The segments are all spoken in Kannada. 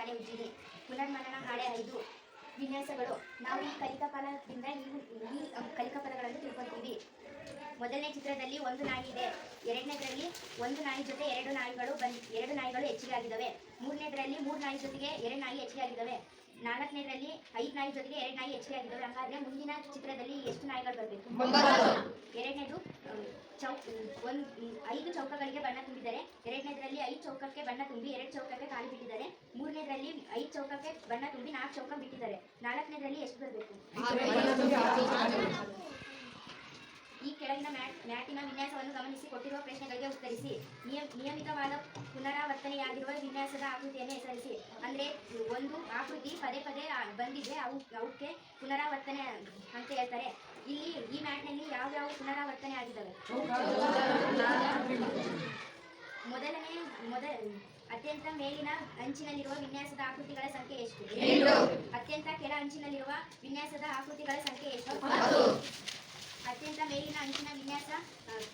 ಶಾಲೆ ಉಜ್ಜಿನಿ ಪುನರ್ಮನನ ಹಾಳೆ ಐದು ವಿನ್ಯಾಸಗಳು. ನಾವು ಈ ಕಲಿಕಾ ಫಲದಿಂದ ಈ ಕಲಿಕಾ ಪದಗಳನ್ನು ತಿಳ್ಕೊತೀವಿ. ಮೊದಲನೇ ಚಿತ್ರದಲ್ಲಿ ಒಂದು ನಾಯಿ ಇದೆ. ಎರಡನೇದರಲ್ಲಿ ಒಂದು ನಾಯಿ ಜೊತೆ ಎರಡು ನಾಯಿಗಳು ಬಂದ್, ಎರಡು ನಾಯಿಗಳು ಹೆಚ್ಚಿಗೆ ಆಗಿದ್ದಾವೆ. ಮೂರನೇದರಲ್ಲಿ ಮೂರು ನಾಯಿ ಜೊತೆಗೆ ಎರಡು ನಾಯಿ ಹೆಚ್ಚಿಗೆ ಆಗಿದ್ದಾವೆ. ನಾಲ್ಕನೇದರಲ್ಲಿ ಐದು ನಾಯಿ ಜೊತೆಗೆ ಎರಡು ನಾಯಿ ಹೆಚ್ಚಿಗೆ ಆಗಿದ್ದಾವೆ. ಹಂಗಾದ್ರೆ ಮುಂದಿನ ಚಿತ್ರದಲ್ಲಿ ಎಷ್ಟು ನಾಯಿಗಳು ಬರಬೇಕು? ಎರಡನೇದು ಚೌಕ್ ಒಂದು ಐದು ಚೌಕಗಳಿಗೆ ಬಣ್ಣ ತುಂಬಿದ್ದಾರೆ. ಎರಡನೇದರಲ್ಲಿ ಐದು ಚೌಕಕ್ಕೆ ಬಣ್ಣ ತುಂಬಿ ಎರಡು ಚೌಕಕ್ಕೆ ಖಾಲಿ ಬಿಟ್ಟಿದ್ದಾರೆ. ಮೂರನೇದರಲ್ಲಿ ಐದು ಚೌಕಕ್ಕೆ ಬಣ್ಣ ತುಂಬಿ ನಾಲ್ಕು ಚೌಕ ಬಿಟ್ಟಿದ್ದಾರೆ. ನಾಲ್ಕನೇದರಲ್ಲಿ ಎಷ್ಟು ಬರಬೇಕು? ಈ ಕೆಳಗಿನ ಮ್ಯಾಟ್ ಮ್ಯಾಟಿನ ವಿನ್ಯಾಸವನ್ನು ಗಮನಿಸಿ ಕೊಟ್ಟಿರುವ ಪ್ರಶ್ನೆಗಳಿಗೆ ಉತ್ತರಿಸಿ. ನಿಯಮ ನಿಯಮಿತವಾದ ಪುನರಾವರ್ತನೆಯಾಗಿರುವ ವಿನ್ಯಾಸದ ಆಕೃತಿಯನ್ನು ಹೆಸರಿಸಿ. ಅಂದ್ರೆ ಒಂದು ಆಕೃತಿ ಪದೇ ಪದೇ ಬಂದಿದೆ. ಅವು ಅವಕ್ಕೆ ಪುನರಾವರ್ತನೆ ಅಂತ ಹೇಳ್ತಾರೆ. ಇಲ್ಲಿ ಈ ಮ್ಯಾಟ್ನಲ್ಲಿ ಯಾವ್ಯಾವ ಪುನರಾವರ್ತನೆ ಆಗಿದ್ದಾವೆ? ಮೊದಲನೇ ಮೊದಲ ಅತ್ಯಂತ ಮೇಲಿನ ಅಂಚಿನಲ್ಲಿರುವ ವಿನ್ಯಾಸದ ಆಕೃತಿಗಳ ಸಂಖ್ಯೆ ಎಷ್ಟು? ಅತ್ಯಂತ ಕೆಳ ಅಂಚಿನಲ್ಲಿರುವ ವಿನ್ಯಾಸದ ಆಕೃತಿಗಳ ಸಂಖ್ಯೆ ಎಷ್ಟು? ಅತ್ಯಂತ ಮೇಲಿನ ಅಂಚಿನ ವಿನ್ಯಾಸ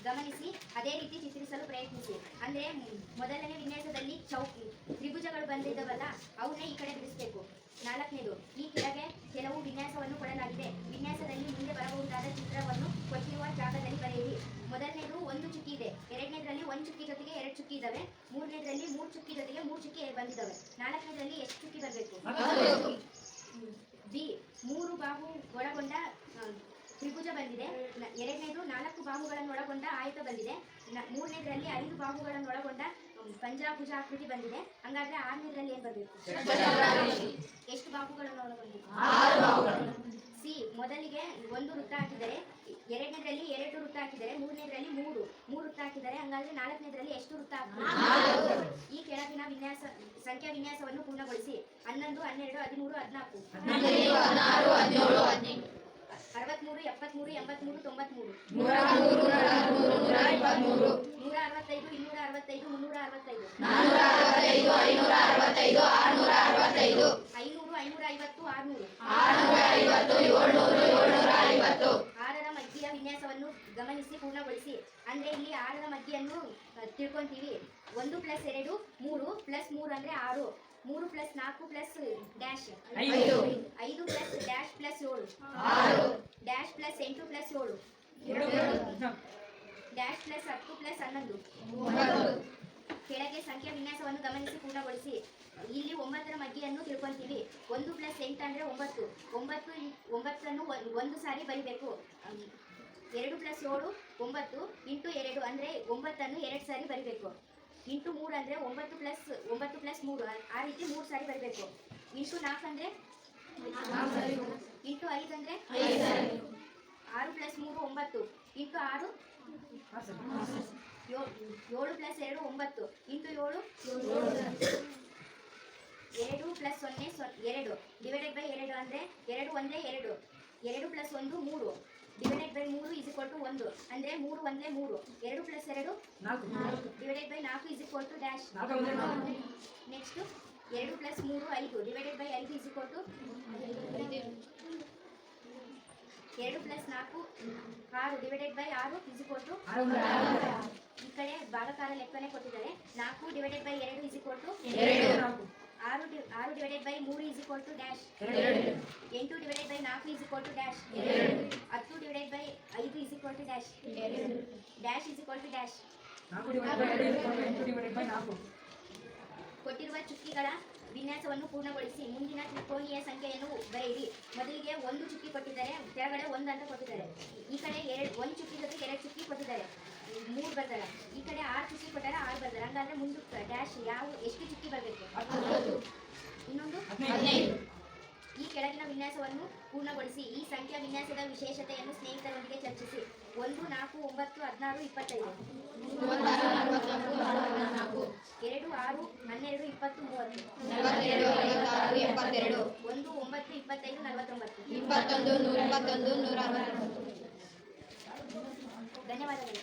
ಗಮನಿಸಿ ಅದೇ ರೀತಿ ಚಿತ್ರಿಸಲು ಪ್ರಯತ್ನಿಸಿ. ಅಂದ್ರೆ ಮೊದಲನೇ ವಿನ್ಯಾಸದಲ್ಲಿ ಚೌಕ್ ಬಂದಿದ್ದವಲ್ಲ ಅವನ್ನ ಈ ಕಡೆ ಬಿಡಿಸಬೇಕು. ನಾಲ್ಕನೇದು, ಈ ಕೆಳಗೆ ಕೆಲವು ವಿನ್ಯಾಸವನ್ನು ಕೊಡಲಾಗಿದೆ. ವಿನ್ಯಾಸದಲ್ಲಿ ಮುಂದೆ ಬರಬಹುದಾದ ಚಿತ್ರವನ್ನು ಕೊಟ್ಟಿರುವ ಜಾಗದಲ್ಲಿ ಬರೆಯಿರಿ. ಮೊದಲನೇದು ಒಂದು ಚುಕ್ಕಿ ಇದೆ. ಎರಡನೇದರಲ್ಲಿ ಒಂದು ಚುಕ್ಕಿ ಜೊತೆಗೆ ಎರಡು ಚುಕ್ಕಿ ಇದ್ದಾವೆ ಮೂರನೇದರಲ್ಲಿ ಮೂರು ಚುಕ್ಕಿ ಜೊತೆಗೆ ಮೂರು ಚುಕ್ಕಿ ಬಂದಿದ್ದಾವೆ ನಾಲ್ಕನೇದರಲ್ಲಿ ಎಷ್ಟು ಚುಕ್ಕಿ ಬರಬೇಕು? ಬಿ, ಮೂರು ಬಾಹು ಒಳಗೊಂಡ ತ್ರಿಭುಜ ಬಂದಿದೆ. ಎರಡನೇದು ನಾಲ್ಕು ಬಾಹುಗಳನ್ನು ಒಳಗೊಂಡ ಆಯತ ಬಂದಿದೆ. ಮೂರನೇದರಲ್ಲಿ ಐದು ಬಾಹುಗಳನ್ನು ಒಳಗೊಂಡ ಪಂಜಾಭುಜ ಆಕೃತಿ ಬಂದಿದೆ. ಹಂಗಾದ್ರೆ ಆರನೇದರಲ್ಲಿ ಏನ್ ಬರಬೇಕು? ಎಷ್ಟು ಬಾಬುಗಳನ್ನು ಒಳಗೊಂಡಿದೆ ಸಿ ಮೊದಲಿಗೆ ಒಂದು ವೃತ್ತ ಹಾಕಿದರೆ ಎರಡನೇದ್ರಲ್ಲಿ ಎರಡು ವೃತ್ತ ಹಾಕಿದರೆ ಮೂರನೇದ್ರಲ್ಲಿ ಮೂರು. ಮೂರು ವೃತ್ತ ಹಾಕಿದರೆ ಹಂಗಾದ್ರೆ ನಾಲ್ಕನೇದ್ರಲ್ಲಿ ಎಷ್ಟು ವೃತ್ತ ಈ ಕೆಳಗಿನ ವಿನ್ಯಾಸ ಸಂಖ್ಯಾ ವಿನ್ಯಾಸವನ್ನು ಪೂರ್ಣಗೊಳಿಸಿ. ಹನ್ನೊಂದು ಹನ್ನೆರಡು ಹದಿಮೂರು ಹದಿನಾಲ್ಕು. ಅರವತ್ಮೂರು ಎಪ್ಪತ್ಮೂರು ಎಂಬತ್ಮೂರು ತೊಂಬತ್ಮೂರು ನೂರ ಅರವತ್ತೈದು ಇನ್ನೂರ ಅರವತ್ತೈದು ಮುನ್ನೂರ ಅರವತ್ತೈದು ಐನೂರು ಐನೂರ ಐವತ್ತು ಐವತ್ತು ಆರರ ಮಧ್ಯೆಯ ವಿನ್ಯಾಸವನ್ನು ಗಮನಿಸಿ ಪೂರ್ಣಗೊಳಿಸಿ. ಅಂದ್ರೆ ಇಲ್ಲಿ ಆರರ ಮಧ್ಯೆಯನ್ನು ಅ, ತಿಳ್ಕೊಂತೀವಿ. ಒಂದು ಪ್ಲಸ್ ಎರಡು ಮೂರು ಪ್ಲಸ್ ಮೂರು ಅಂದ್ರೆ ಆರು. ಮೂರು ಪ್ಲಸ್ ನಾಲ್ಕು ಪ್ಲಸ್ ಡ್ಯಾಶ್. ಐದು. ಐದು ಪ್ಲಸ್ ಡ್ಯಾಶ್ ಪ್ಲಸ್ ಏಳು. ಡ್ಯಾಶ್ ಪ್ಲಸ್ ಎಂಟು ಪ್ಲಸ್ ಏಳು. ಡ್ಯಾಶ್ ಪ್ಲಸ್ ಹತ್ತು ಪ್ಲಸ್ ಹನ್ನೊಂದು. ಕೆಳಗೆ ಸಂಖ್ಯಾ ವಿನ್ಯಾಸವನ್ನು ಗಮನಿಸಿ ಪೂರ್ಣಗೊಳಿಸಿ. ಮಧ್ಯೆಯನ್ನು ತಿಳ್ಕೊಂತೀವಿ. ಒಂದು ಪ್ಲಸ್ ಎಂಟು ಅಂದ್ರೆ ಒಂಬತ್ತು. ಒಂಬತ್ತು ಒಂಬತ್ತನ್ನು ಒಂದು ಸಾರಿ ಬರಿಬೇಕು. ಎರಡು ಪ್ಲಸ್ ಏಳು, ಒಂಬತ್ತು ಇಂಟು ಎರಡು ಅಂದ್ರೆ ಒಂಬತ್ತನ್ನು ಎರಡು ಸಾರಿ ಬರಿಬೇಕು. ಇಂಟು ಮೂರು ಅಂದ್ರೆ ಒಂಬತ್ತು ಪ್ಲಸ್ ಒಂಬತ್ತು ಪ್ಲಸ್ ಮೂರು. ಆ- ರೀತಿ ಮೂರು ಸಾರಿ ಬರಿಬೇಕು. ಇಂಟು ನಾಲ್ಕು ಅಂದರೆ ಇಂಟು ಐದು ಅಂದ್ರೆ ಆರು ಪ್ಲಸ್ ಮೂರು ಒಂಬತ್ತು. ಇಂಟು ಆರು ಏಳು ಪ್ಲಸ್ ಎರಡು ಒಂಬತ್ತು. ಇಂಟು ಏಳು? ಎರಡು ಪ್ಲಸ್ ಸೊನ್ನೆ ಸೊ ಎರಡು. ಡಿವೈಡೆಡ್ ಬೈ ಎರಡು ಅಂದರೆ ಎರಡು ಒಂದೇ ಎರಡು. ಎರಡು ಪ್ಲಸ್ ಒಂದು ಮೂರು. ಡಿವೈಡೆಡ್ ಬೈ ಮೂರು ಇಸ್ ಇಕ್ವಲ್ ಟು ಒಂದು. ಅಂದರೆ ಮೂರು ಒಂದೇ ಮೂರು. ಎರಡು ಪ್ಲಸ್ ಎರಡು ಡಿವೈಡೆಡ್ ಬೈ ನಾಲ್ಕು is equal to dash next ಎರಡು ಪ್ಲಸ್ ಮೂರು ಐದು. ಡಿವೈಡೆಡ್ ಬೈ ಐದು ಇಸ್ ಇಕ್ವಲ್ ಟು ಎರಡು ಪ್ಲಸ್ ನಾಲ್ಕು ಆರು. ಡಿವೈಡೆಡ್ ಬೈ ಆರು ಇಸ್ ಇಕ್ವಲ್ ಟು ಈ ಕಡೆ ಭಾಗಕಾರ ಲೆಕ್ಕನೇ ಕೊಟ್ಟಿದ್ದಾರೆ. ನಾಲ್ಕು ಡಿವೈಡೆಡ್ ಬೈ ಎರಡು ಇಸ್ ಇಕ್ವಲ್ ಟು ಆರು ಆರು ಡಿವೈಡೆಡ್ ಬೈ ಮೂರು ಇಸ್ ಇಕ್ವಲ್ ಟು ಡ್ಯಾಶ್ ಎಂಟು ಡಿವೈಡೆಡ್ ಬೈ ನಾಲ್ಕು ಇಸ್ ಇಕ್ವಲ್ ಟು ಡ್ಯಾಶ್ ಹತ್ತು ಡಿವೈಡೆಡ್ ಬೈ ಐದು is equal to dash dash is equal to dash ಕೊಟ್ಟಿರುವ ಚುಕ್ಕಿಗಳ ವಿನ್ಯಾಸವನ್ನು ಪೂರ್ಣಗೊಳಿಸಿ. ಮುಂದಿನ ತ್ರಿಕೋನೀಯ ಸಂಖ್ಯೆಯನ್ನು ಬರೆಯಿರಿ. ಮೊದಲಿಗೆ ಒಂದು ಚುಕ್ಕಿ ಕೊಟ್ಟಿದ್ದಾರೆ ಕೆಳಗಡೆ ಒಂದು ಅಂತ ಕೊಟ್ಟಿದ್ದಾರೆ. ಈ ಕಡೆ ಎರಡು ಒಂದು ಚುಕ್ಕಿ ಜೊತೆ ಎರಡು ಚುಕ್ಕಿ ಕೊಟ್ಟಿದ್ದಾರೆ. ಮೂರು ಬರ್ತಾರೆ. ಈ ಕಡೆ ಆರು ಚುಕ್ಕಿ ಕೊಟ್ಟಾರೆ ಆರು ಬರ್ತಾರೆ. ಹಂಗಾದ್ರೆ ಮುಂದಕ್ಕೆ ಡ್ಯಾಶ್ ಯಾವ ಎಷ್ಟು ಚುಕ್ಕಿ ಬರಬೇಕು? ಇನ್ನೊಂದು? ಈ ಕೆಳಗಿನ ವಿನ್ಯಾಸವನ್ನು ಪೂರ್ಣಗೊಳಿಸಿ. ಈ ಸಂಖ್ಯಾ ವಿನ್ಯಾಸದ ವಿಶೇಷತೆಯನ್ನು ಸ್ನೇಹಿತರೊಂದಿಗೆ ಚರ್ಚಿಸಿ. ಒಂದು ನಾಲ್ಕು ಒಂಬತ್ತು ಹದಿನಾರು ಇಪ್ಪತ್ತೈದು. ಎರಡು ಆರು ಹನ್ನೆರಡು ಇಪ್ಪತ್ತು ಮೂವತ್ತು. ಒಂದು ಒಂಬತ್ತು ಇಪ್ಪತ್ತೈದು ನಲವತ್ತೊಂಬತ್ತು. ಇಪ್ಪತ್ತೊಂದು ನೂರ ಇಪ್ಪತ್ತೊಂದು ನೂರ ಅರವತ್ತೊಂಬತ್ತು ಧನ್ಯವಾದಗಳು.